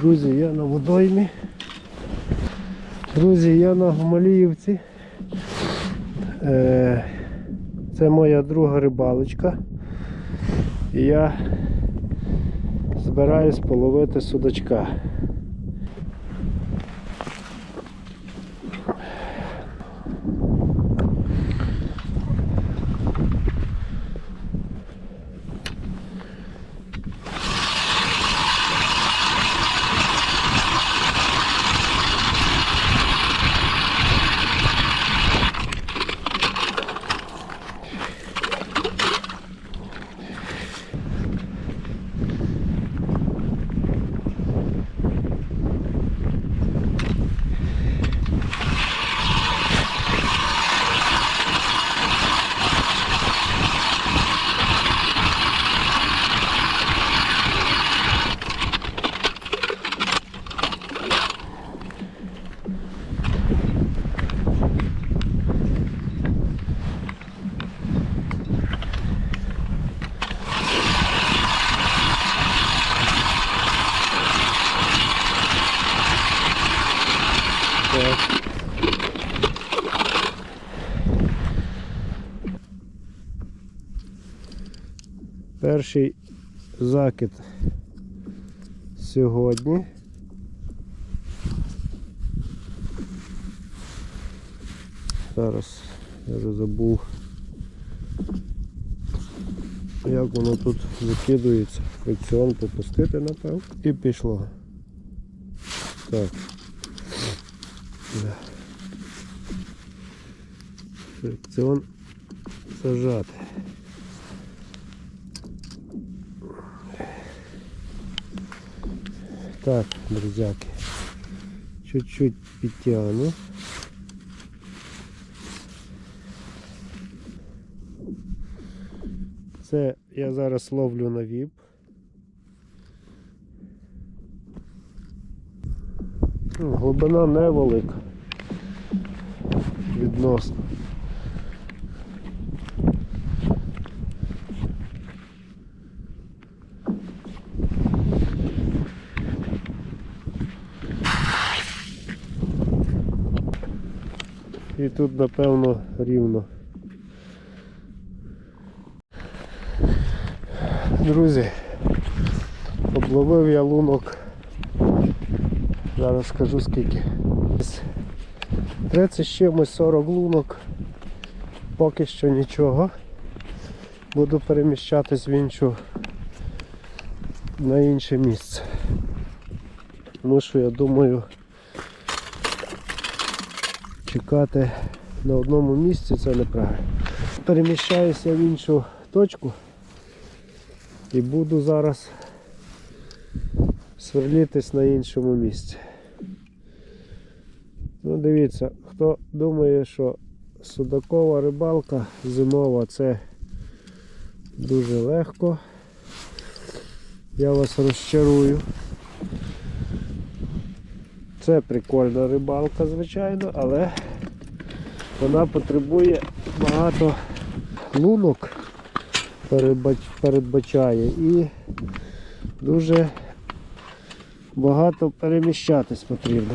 Друзі, я на водоймі. Друзі, я на Гомаліївці. Е, Це моя друга рибалочка. І я збираюсь половити судачка. Так. Перший закид сьогодні. Зараз я вже забув, як воно тут викидується. Фрикціон попустити, напевно. І пішло. Так. Фрикціон зажати. Так, друзяки. Чуть-чуть підтягну. Це я зараз ловлю на віп. Ну, Глибина невелика. Відносно. І тут напевно рівно. Друзі, обловив я лунок. Зараз скажу скільки. 30 з чимось 40 лунок. Поки що нічого. Буду переміщатись в іншу на інше місце. Тому що я думаю чекати на одному місці це неправильно. Переміщаюся в іншу точку і буду зараз сверлітись на іншому місці. Ну дивіться, хто думає, що судакова рибалка зимова це дуже легко. Я вас розчарую. Це прикольна рибалка, звичайно, але вона потребує багато лунок, передбач- передбачає і дуже багато переміщатись потрібно,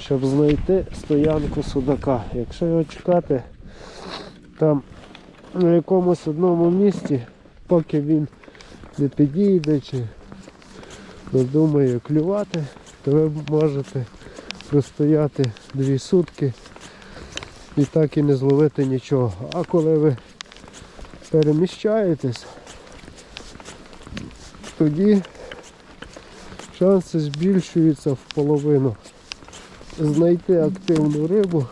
щоб знайти стоянку судака. Якщо його чекати там на якомусь одному місці, поки він не підійде чи надумає клювати, то ви можете простояти дві сутки і так і не зловити нічого. А коли ви переміщаєтесь, тоді шанси збільшуються в половину знайти активну рибу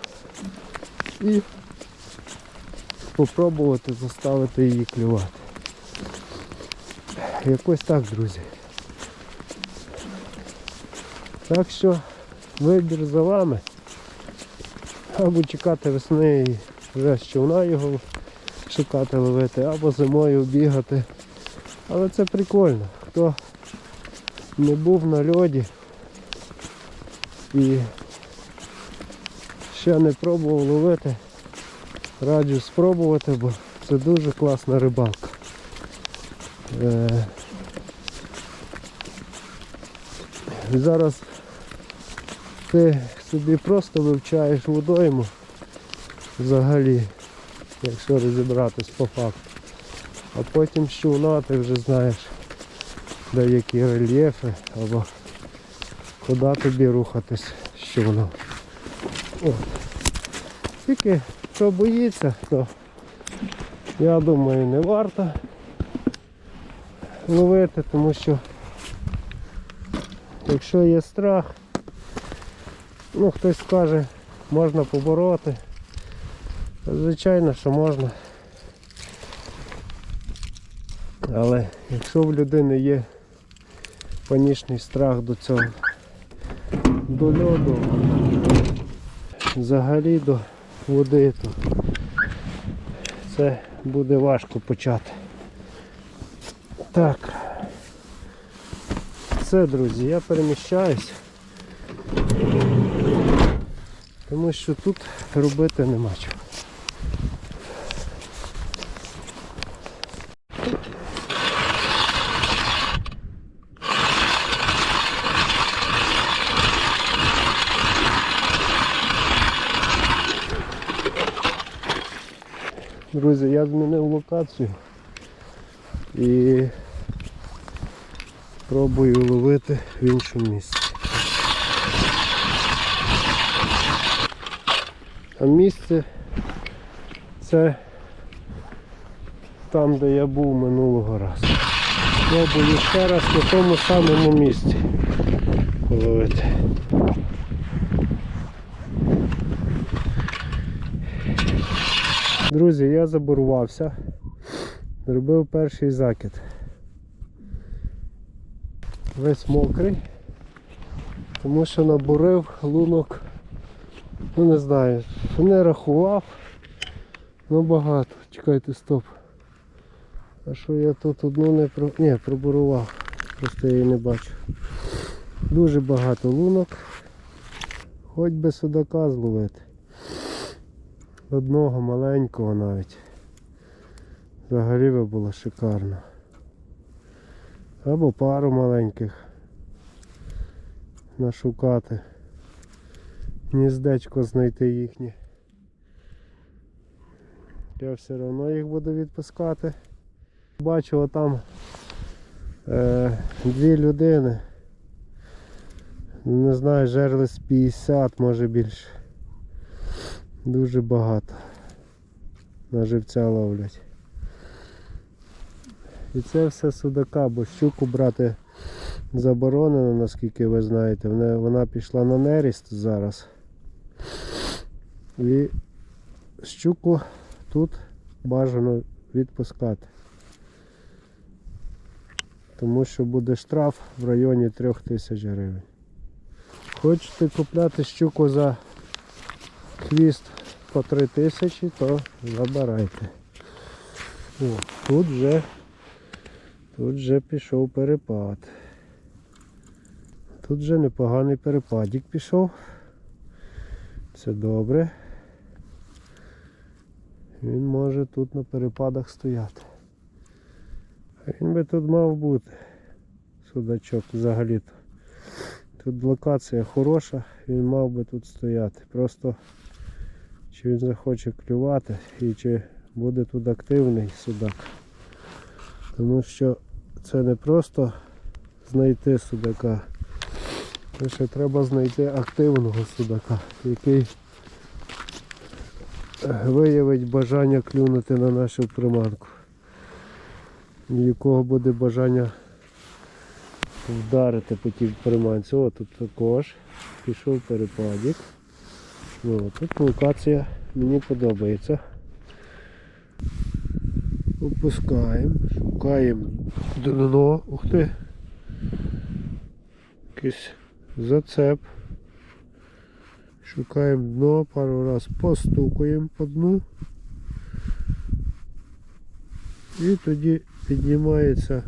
і спробувати заставити її клювати. Якось так, друзі. Так що вибір за вами. Або чекати весни і з човна його шукати ловити, або зимою бігати. Але це прикольно. Хто не був на льоді і ще не пробував ловити, раджу спробувати, бо це дуже класна рибалка. Е, Зараз ти собі просто вивчаєш водойму взагалі, якщо розібратись по факту. А потім човна ти вже знаєш, де які рельєфи або куди тобі рухатись. От. Тільки хто боїться, то я думаю не варто ловити, тому що якщо є страх, ну хтось скаже, можна побороти. Звичайно, що можна. Але якщо в людини є панічний страх до цього, до льоду, взагалі до води, то це буде важко почати. Так. Все, друзі, я переміщаюсь. Тому що тут робити нема чого. Друзі, я змінив локацію і пробую ловити в іншому місці. А місце це там, де я був минулого разу. Пробую ще раз на тому самому місці половити. Друзі, я забурувався. Зробив перший закид. Весь мокрий, тому що набурив лунок, ну не знаю, не рахував, ну багато. Чекайте, стоп. А що я тут одну не про... Ні, пробурував, просто я її не бачу. Дуже багато лунок. Хоч би судака зловити. Одного маленького навіть. Взагалі би було шикарно. Або пару маленьких нашукати. Гніздечко знайти їхнє. Я все одно їх буду відпускати. Бачу отам е, дві людини. Не знаю, жерли з 50, може більше. Дуже багато. На живця ловлять. І це все судака, бо щуку брати заборонено, наскільки ви знаєте. Вона, пішла на неріст зараз. І щуку тут бажано відпускати. Тому що буде штраф в районі 3000 гривень. Хочете купляти щуку за хвіст по 3000, то забирайте. О, тут вже тут вже пішов перепад. Тут вже непоганий перепадик пішов. Це добре. Він може тут на перепадах стояти. Він би тут мав бути. Судачок взагалі-то. Тут локація хороша, він мав би тут стояти. Просто чи він захоче клювати і чи буде тут активний судак. Тому що це не просто знайти судака. Ще треба знайти активного судака, який виявить бажання клюнути на нашу приманку. У якого буде бажання вдарити по тій приманці. О, тут також пішов перепадик. Ну, тут локація мені подобається. Опускаємо, шукаємо дно. Ух ти. Якийсь зацеп. Шукаємо дно, пару раз постукуємо по дну. І тоді піднімається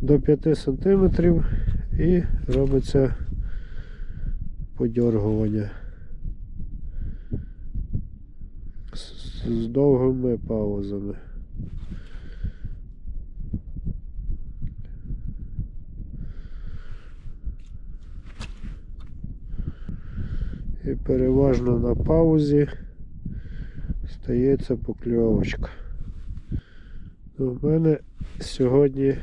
до 5 см і робиться подергування з, довгими паузами. І переважно на паузі стається покльовочка. У мене сьогодні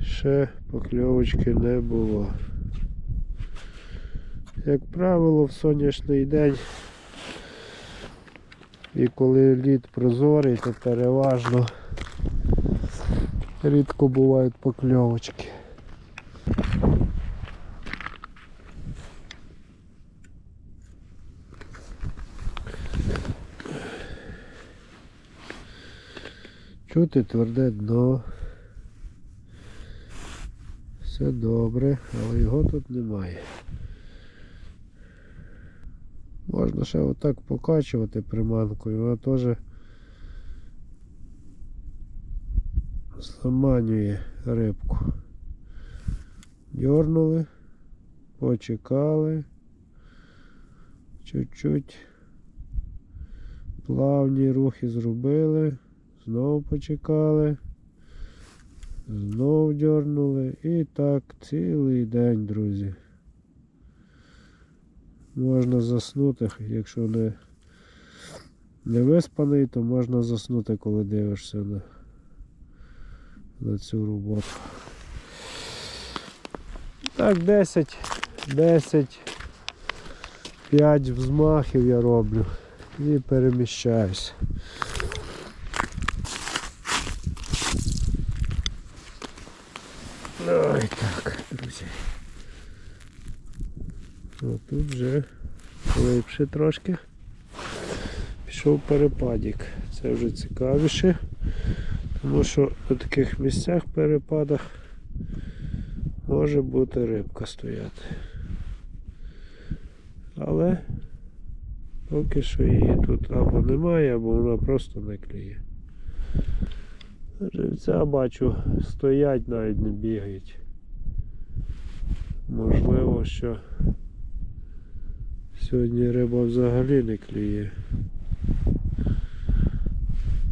ще покльовочки не було. Як правило, в сонячний день і коли лід прозорий, то переважно рідко бувають покльовочки. Чути тверде дно. Все добре, але його тут немає. Можна ще отак покачувати приманкою, вона теж заманює рибку. Дьорнули, почекали, чуть-чуть плавні рухи зробили, знову почекали, знову дьорнули і так цілий день, друзі. Можна заснути, якщо не, не виспаний, то можна заснути, коли дивишся на, на цю роботу. Так, 10, 10, 5 взмахів я роблю і переміщаюсь. Ой, так, друзі. О, тут вже глибше трошки. Пішов перепадік. Це вже цікавіше, тому що у таких місцях перепадах може бути рибка стояти. Але поки що її тут або немає, або вона просто не клює. Живця бачу, стоять, навіть не бігають. Можливо, що сьогодні риба взагалі не клює.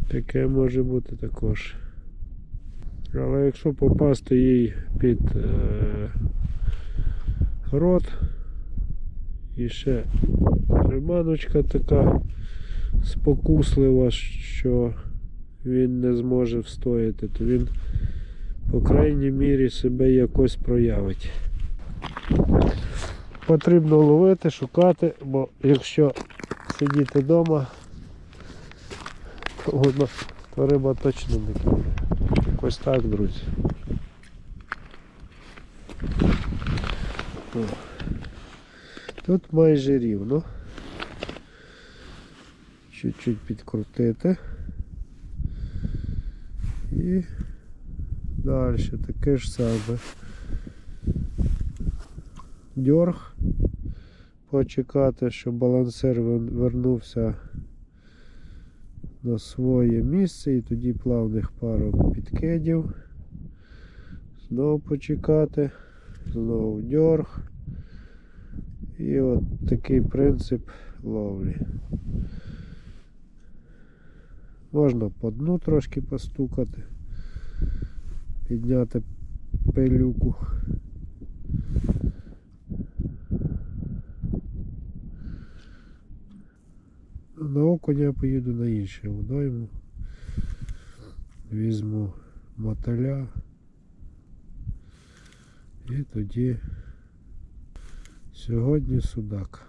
Таке може бути також. Але якщо попасти їй під е, рот і ще приманочка така спокуслива, що він не зможе встояти, то він по крайній мірі себе якось проявить. Потрібно ловити, шукати, бо якщо сидіти вдома, то, воно, то риба точно не клює. Якось так, друзі. Тут майже рівно. Чуть-чуть підкрутити. І далі таке ж саме. Дьорг. Почекати, щоб балансир вернувся на своє місце і тоді плавних пару підкидів. Знову почекати, знову дьорг. І от такий принцип ловлі. Можна по дну трошки постукати, підняти пилюку. На окуня поїду на інше водойму. Візьму мотиля. І тоді сьогодні судак.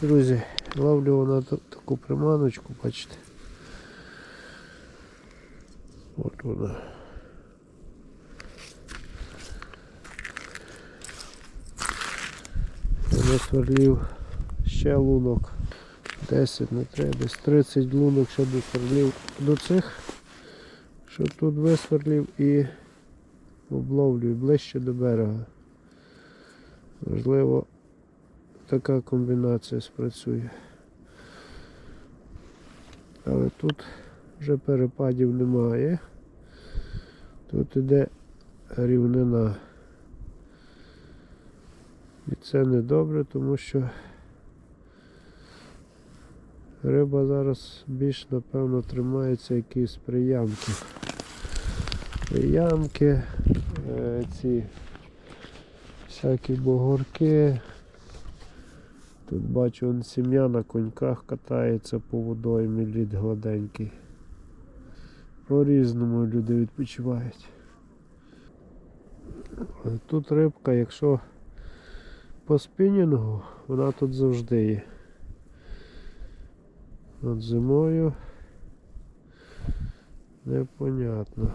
Друзі, ловлю на та- таку приманочку, бачите. От вона. Насверлів ще лунок. 10 не треба, десь 30 лунок ще досверлів до цих, що тут висверлів і обловлюю ближче до берега. Можливо, така комбінація спрацює. Але тут вже перепадів немає. Тут іде рівнина. І це не добре, тому що риба зараз більш напевно тримається якісь приямки. ямки, е, ці всякі бугорки. Тут бачу он сім'я на коньках катається по водоймі, лід гладенький. По-різному люди відпочивають. Тут рибка, якщо по спінінгу, вона тут завжди є. От зимою непонятно,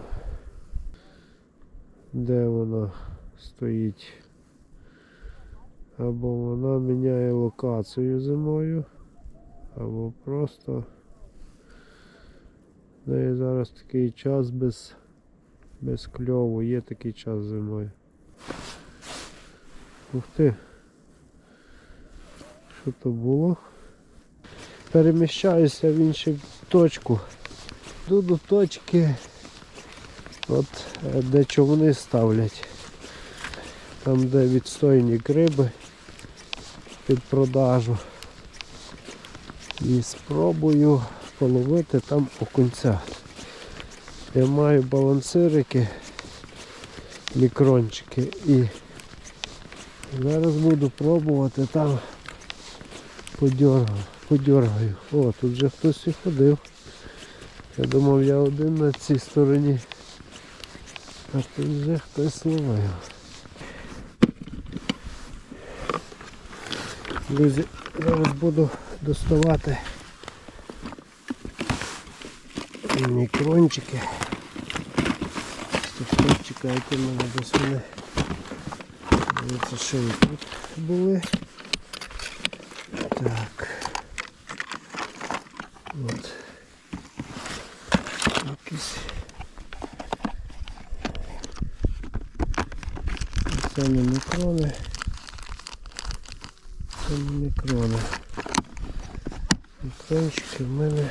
де вона стоїть. Або вона міняє локацію зимою, або просто неї зараз такий час без, без кльову, є такий час зимою. Ух ти. Що то було? Переміщаюся в іншу точку. Йду до точки, от е, де човни ставлять. Там де відстойні риби під продажу. І спробую половити там окунця. Я маю балансирики, мікрончики і зараз буду пробувати там подергаю, подергаю. О, тут вже хтось і ходив. Я думав я один на цій стороні. А тут вже хтось ловив. Друзі, зараз буду доставати мікрончики. Чекайте мене десь вони. Дивіться, що і тут були. Так. От. Якісь. Це не мікрони. Це не мікрони. Мікрончики в мене.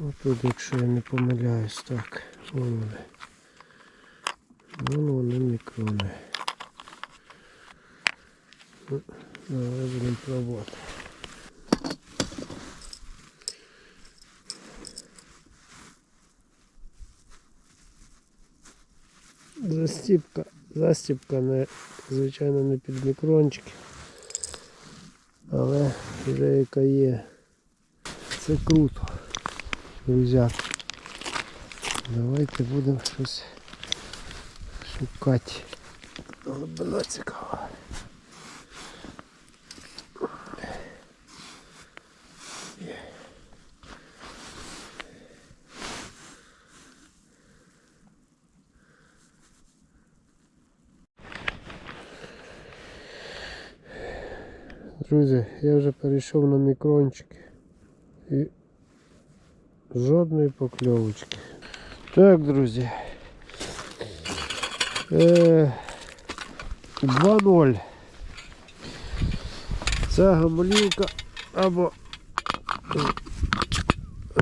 Отут, якщо я не помиляюсь, так. Вон вони. Вон вони мікрони. Ну, Давай будемо пробувати. Застіпка, застіпка не, звичайно, не під мікрончики, але вже яка є. Це круто. друзі. Давайте будемо щось шукати. Глибина цікава. Друзі, я вже перейшов на мікрончики і жодної покльовочки. Так, друзі. Е, 2-0. Ця гамолівка або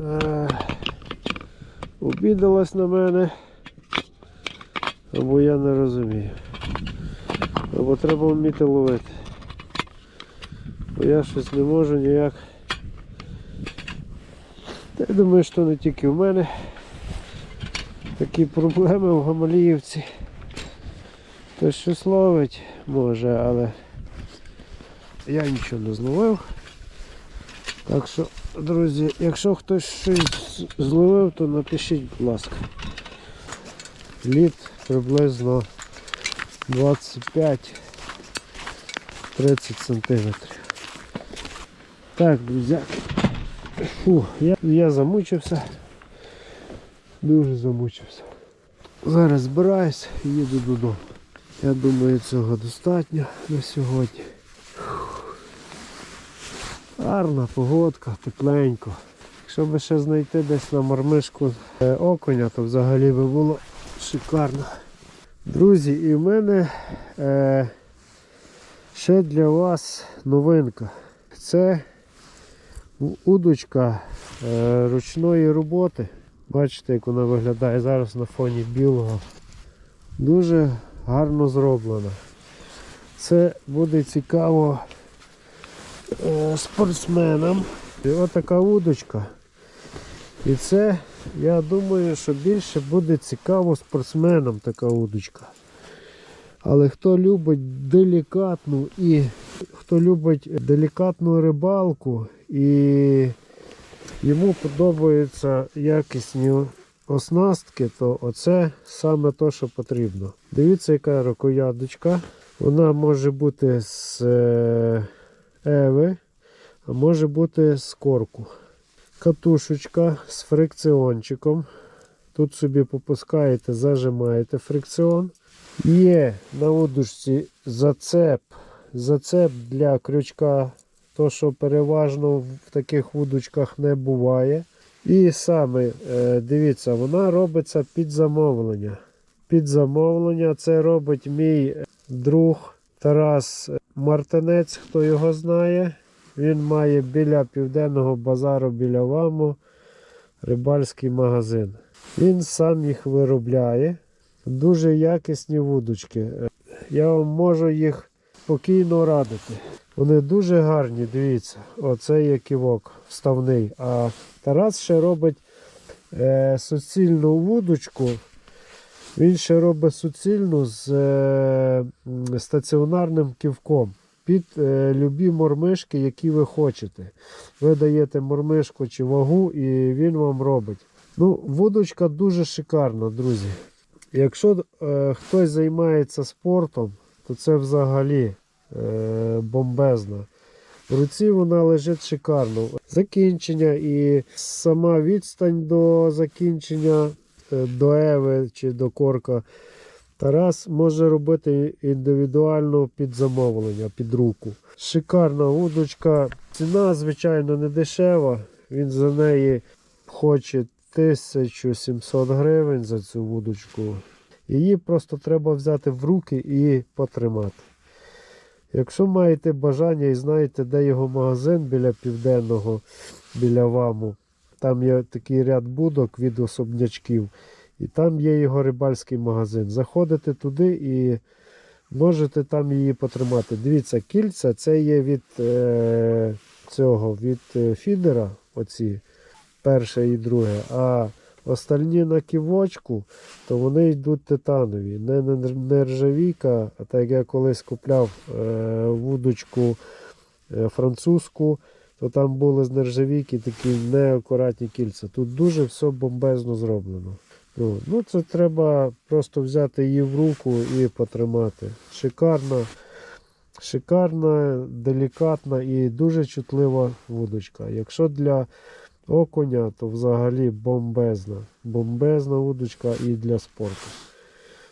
е, обідалась на мене, або я не розумію. Або треба вміти ловити. Бо я щось не можу ніяк. Та я думаю, що не тільки в мене такі проблеми в Гамаліївці. Хтось щось ловить може, але я нічого не зловив. Так що, друзі, якщо хтось щось зловив, то напишіть, будь ласка. Лід приблизно 25-30 сантиметрів. Так, друзі. Фу, я, я замучився. Дуже замучився. Зараз збираюсь і їду додому. Я думаю, цього достатньо на сьогодні. Гарна погодка, тепленько. Якщо би ще знайти десь на мармишку е, окуня, то взагалі би було шикарно. Друзі, і в мене е, ще для вас новинка. Це удочка е, ручної роботи. Бачите, як вона виглядає зараз на фоні білого. Дуже гарно зроблена. Це буде цікаво е, спортсменам. І отака удочка. І це Я думаю, що більше буде цікаво спортсменам така удочка. Але хто любить делікатну і хто любить делікатну рибалку і йому подобаються якісні оснастки, то оце саме те, що потрібно. Дивіться, яка рукояточка. Вона може бути з е, еви, а може бути з корку. Катушечка з фрикціончиком. Тут собі попускаєте, зажимаєте фрикціон. Є на удушці зацеп. Зацеп для крючка, то що переважно в таких вудочках не буває. І саме, е, дивіться, вона робиться під замовлення. Під замовлення це робить мій друг Тарас Мартинець, хто його знає. Він має біля південного базару біля Ваму рибальський магазин. Він сам їх виробляє. Дуже якісні вудочки. Я вам можу їх спокійно радити. Вони дуже гарні, дивіться. Оце є ківок вставний. А Тарас ще робить е, суцільну вудочку. Він ще робить суцільну з е, стаціонарним ківком під е, любі мормишки, які ви хочете. Ви даєте мормишку чи вагу, і він вам робить. Ну, вудочка дуже шикарна, друзі. Якщо е, хтось займається спортом, то це взагалі е, бомбезна. В руці вона лежить шикарно. Закінчення і сама відстань до закінчення е, до Еви чи до корка. Тарас може робити індивідуально під замовлення, під руку. Шикарна удочка. Ціна, звичайно, не дешева. Він за неї хоче 1700 гривень за цю вудочку. Її просто треба взяти в руки і потримати. Якщо маєте бажання і знаєте, де його магазин біля південного, біля ваму, там є такий ряд будок від особнячків, і там є його рибальський магазин. Заходите туди і можете там її потримати. Дивіться, кільця це є від е, цього, від е, фідера, оці перше і друге. А остальні на ківочку, то вони йдуть титанові. Не нер- нержавійка, а так як я колись купляв е, вудочку е, французьку, то там були з нержавійки такі неакуратні кільця. Тут дуже все бомбезно зроблено. Ну, ну це треба просто взяти її в руку і потримати. Шикарна, шикарна, делікатна і дуже чутлива вудочка. Якщо для окуня, то взагалі бомбезна. Бомбезна удочка і для спорту.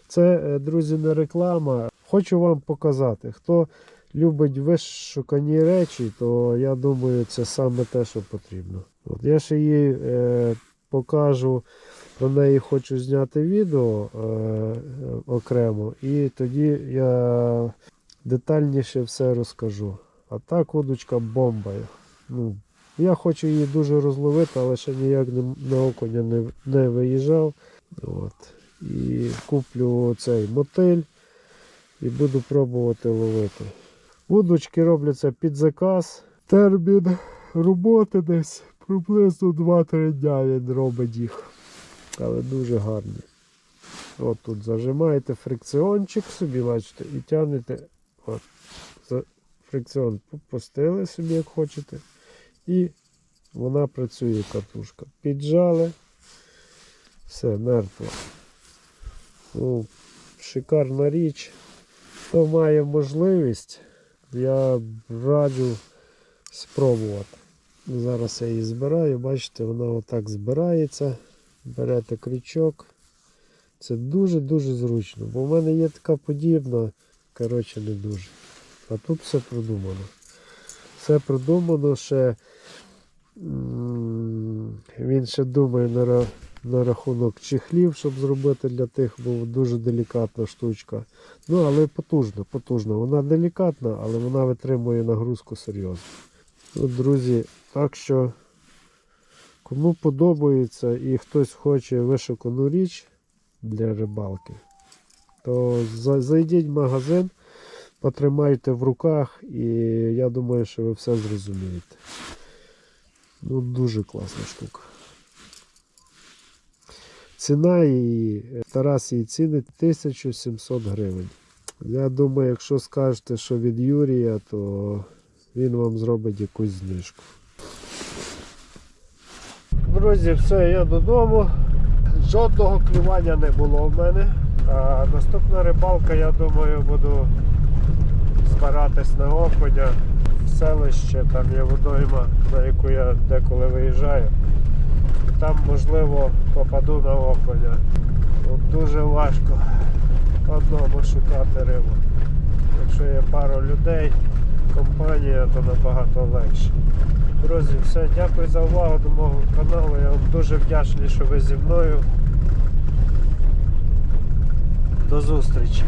Це, е, друзі, не реклама. Хочу вам показати. Хто любить вишукані речі, то я думаю, це саме те, що потрібно. От я ще її е, покажу. Про неї хочу зняти відео е, е, окремо, і тоді я детальніше все розкажу. А так удочка бомба. Ну, я хочу її дуже розловити, але ще ніяк на окуня не, не виїжджав. От. І куплю цей мотиль і буду пробувати ловити. Вудочки робляться під заказ. Термін роботи десь приблизно 2-3 дня він робить їх. Але дуже гарні. От тут зажимаєте фрикціончик собі, бачите, і тягнете. От, фрикціон попустили собі, як хочете. І вона працює катушка. Піджали. Все, мертво. Ну, шикарна річ. Хто має можливість, я раджу спробувати. Зараз я її збираю, бачите, вона отак збирається. Берете крючок. Це дуже-дуже зручно. Бо в мене є така подібна, коротше, не дуже. А тут все продумано. Все продумано ще. Він ще думає на, на рахунок чехлів, щоб зробити для тих, бо дуже делікатна штучка. Ну, але потужна, потужна. Вона делікатна, але вона витримує нагрузку серйозно. Ну, друзі, так що кому подобається і хтось хоче вишукану річ для рибалки, то зайдіть в магазин, потримайте в руках і я думаю, що ви все зрозумієте. Ну, дуже класна штука. ціна і Тарас її цінить 1700 гривень. Я думаю, якщо скажете, що від Юрія, то він вам зробить якусь знижку. Друзі, все, я додому. Жодного клювання не було в мене. А наступна рибалка, я думаю, буду збиратись на окуня в селище, там є водойма, на яку я деколи виїжджаю. Там, можливо, попаду на окуня. От дуже важко одному шукати рибу. Якщо є пару людей, компанія, то набагато легше. Друзі, все, дякую за увагу до мого каналу. Я вам дуже вдячний, що ви зі мною. До зустрічі!